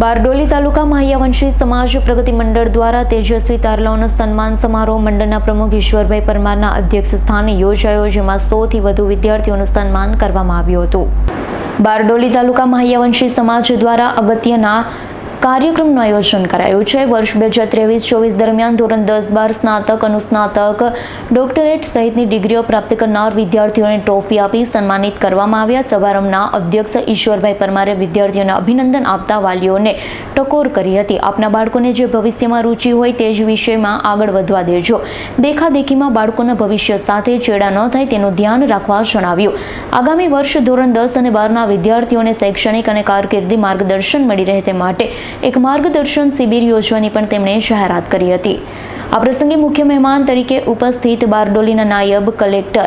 બારડોલી તાલુકા માહ્યાવંશી સમાજ પ્રગતિ મંડળ દ્વારા તેજસ્વી તારલાઓનો સન્માન સમારોહ મંડળના પ્રમુખ ઈશ્વરભાઈ પરમારના અધ્યક્ષ સ્થાને યોજાયો, જેમાં સોથી વધુ વિદ્યાર્થીઓનું સન્માન કરવામાં આવ્યું હતું. બારડોલી તાલુકા માહિયાવંશી સમાજ દ્વારા અગત્યના કાર્યક્રમનું આયોજન કરાયું છે. વર્ષ બે હજાર ત્રેવીસ ચોવીસ દરમિયાન ધોરણ દસ બાર સ્નાતક, અનુસ્નાતક, ડોક્ટરેટ સહિતની ડિગ્રીઓ પ્રાપ્ત કરનાર વિદ્યાર્થીઓને ટ્રોફી આપી સન્માનિત કરવામાં આવ્યા. સમારંભના અધ્યક્ષ ઈશ્વરભાઈ પરમારે વિદ્યાર્થીઓને અભિનંદન આપતા વાલીઓને ટકોર કરી હતી. આપના બાળકોને જે ભવિષ્યમાં રુચિ હોય તે જ વિષયમાં આગળ વધવા દેજો. દેખાદેખીમાં બાળકોના ભવિષ્ય સાથે ચેડા ન થાય તેનું ધ્યાન રાખવા જણાવ્યું. આગામી વર્ષ ધોરણ દસ અને બારના વિદ્યાર્થીઓને શૈક્ષણિક અને કારકિર્દી માર્ગદર્શન મળી રહે તે માટે એક માર્ગદર્શન શિબિર યોજવાની પણ તેમણે જાહેરાત કરી હતી. આ પ્રસંગે મુખ્ય મહેમાન તરીકે ઉપસ્થિત બારડોલીના નાયબ કલેક્ટર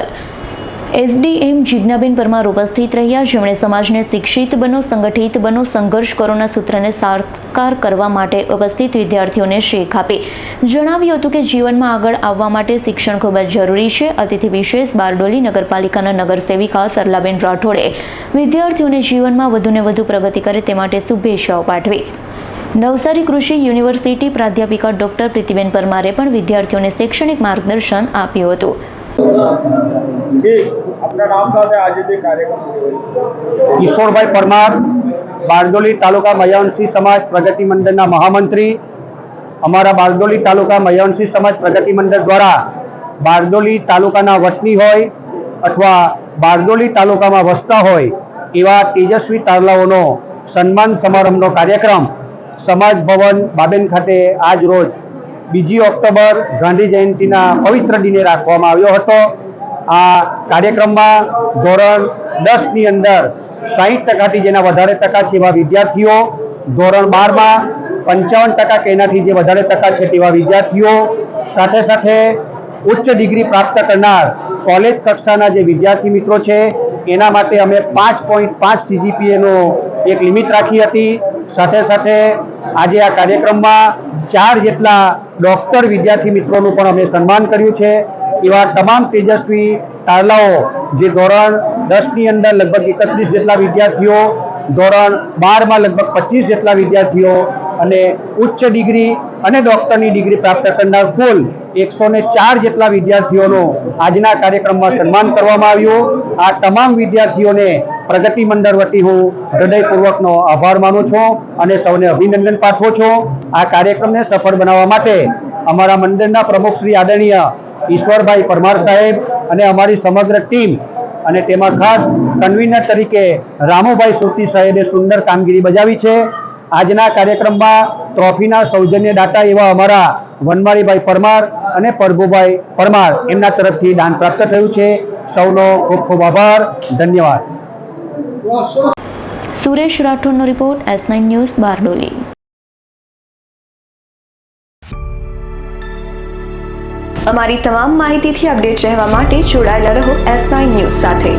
એસડીએમ જિજ્ઞાબેન પરમાર ઉપસ્થિત રહ્યા. જેમણે સમાજને શિક્ષિત બનો, સંગઠિત બનો, સંઘર્ષ કરોના સૂત્રને સાકાર કરવા માટે ઉપસ્થિત વિદ્યાર્થીઓને શેખ આપી. જણાવ્યું હતું કે જીવનમાં આગળ આવવા માટે શિક્ષણ ખૂબ જ જરૂરી છે. અતિથિ વિશેષ બારડોલી નગરપાલિકાના નગરસેવિકા સરલાબેન રાઠોડે વિદ્યાર્થીઓને જીવનમાં વધુને વધુ પ્રગતિ કરે તે માટે શુભેચ્છાઓ પાઠવી. નવસારી કૃષિ યુનિવર્સિટી પ્રાધ્યાપિકા ડોક્ટર પ્રીતિબેન પરમારે પણ વિદ્યાર્થીઓને શૈક્ષણિક માર્ગદર્શન આપ્યું હતું જી આપના નામ સાથે આજે જે કાર્યક્રમ યોજાયો. કિશોરભાઈ પરમાર બારડોલી તાલુકા મયાવંશી સમાજ પ્રગતિ મંડળના મહામંત્રી અમારા બારડોલી તાલુકા મયાવંશી સમાજ પ્રગતિ મંડળ દ્વારા બારડોલી તાલુકાના વતની હોય અથવા બારડોલી તાલુકામાં વસતા હોય એવા તેજસ્વી તારલાઓનો સન્માન સમારંભનો કાર્યક્રમ સમાજ ભવન બાબેન ખાતે આજ રોજ બીજી ઓક્ટોબર ગાંધી જયંતિના પવિત્ર દિને રાખવામાં આવ્યો હતો. આ કાર્યક્રમમાં ધોરણ દસની અંદર સાહીઠ ટકાથી જેના વધારે ટકા છે એવા વિદ્યાર્થીઓ, ધોરણ બારમાં પંચાવન ટકા કે એનાથી જે વધારે ટકા છે તેવા વિદ્યાર્થીઓ, સાથે સાથે ઉચ્ચ ડિગ્રી પ્રાપ્ત કરનાર કોલેજ કક્ષાના જે વિદ્યાર્થી મિત્રો છે, એના માટે અમે પાંચ પોઈન્ટ પાંચ સીજીપીએનો એક લિમિટ રાખી હતી. સાથે સાથે આજે આ કાર્યક્રમમાં ચાર જેટલા ડોક્ટર વિદ્યાર્થી મિત્રોનું પણ અમે સન્માન કર્યું છે. એવા તમામ તેજસ્વી તારલાઓ, જે ધોરણ દસની અંદર લગભગ એકત્રીસ જેટલા વિદ્યાર્થીઓ, ધોરણ બારમાં લગભગ પચીસ જેટલા વિદ્યાર્થીઓ અને ઉચ્ચ ડિગ્રી અને ડોક્ટરની ડિગ્રી પ્રાપ્ત કરનાર કુલ એકસો ચાર જેટલા વિદ્યાર્થીઓનું આજના કાર્યક્રમમાં સન્માન કરવામાં આવ્યું. આ તમામ વિદ્યાર્થીઓને પ્રગતિ મંડળ વતી હું હૃદયપૂર્વકનો આભાર માનું છું અને સૌને અભિનંદન પાઠવું છું. આ કાર્યક્રમને સફળ બનાવવા માટે અમારા મંડળના પ્રમુખ શ્રી આદરણીય ઈશ્વરભાઈ પરમાર સાહેબ અને અમારી સમગ્ર ટીમ અને તેમાં ખાસ કન્વીનર તરીકે રામુભાઈ સુરતી સાહેબે સુંદર કામગીરી બજાવી છે. આજના કાર્યક્રમમાં ટ્રોફીના સૌજન્ય દાતા એવા અમારા વનમાળીભાઈ પરમાર અને પ્રભુભાઈ પરમાર એમના તરફથી દાન પ્રાપ્ત થયું છે. સૌનો ખૂબ ખૂબ આભાર. ધન્યવાદ. Suresh રાઠોડનો report S nine news Bardoli. અમારી તમામ માહિતીથી અપડેટ રહેવા માટે જોડાયેલા રહો એસ નાઇન ન્યૂઝ સાથે.